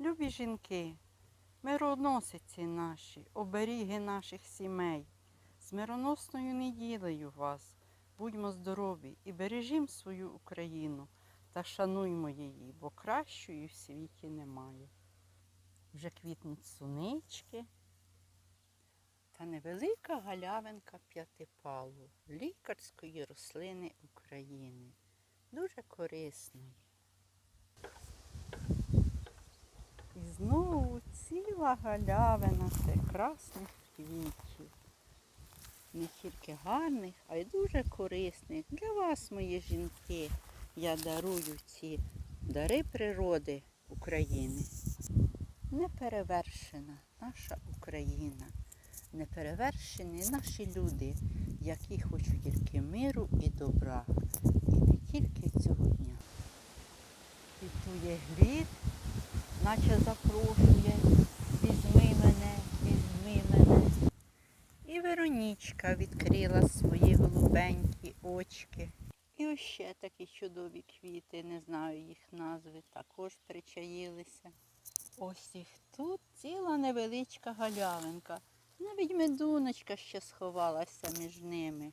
Любі жінки, мироносиці наші, оберіги наших сімей. З мироносною неділею вас. Будьмо здорові і бережімо свою Україну та шануймо її, бо кращої в світі немає. Вже квітнуть сунички та невелика галявинка п'ятипалу лікарської рослини України. Дуже корисної. І знову ціла галявина прекрасних квітів. Не тільки гарних, а й дуже корисних. Для вас, мої жінки, я дарую ці дари природи України. Неперевершена наша Україна, неперевершені наші люди, які хочуть тільки миру і добра. І не тільки цього дня. Квітує глід, наче запрошує, І відкрила свої голубенькі очки. І ось ще такі чудові квіти, не знаю їх назви, також причаїлися. Ось їх тут ціла невеличка галявинка. Навіть медуночка ще сховалася між ними.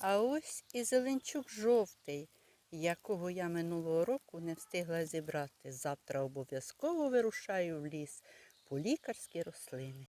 А ось і зеленчук жовтий, якого я минулого року не встигла зібрати. Завтра обов'язково вирушаю в ліс по лікарські рослини.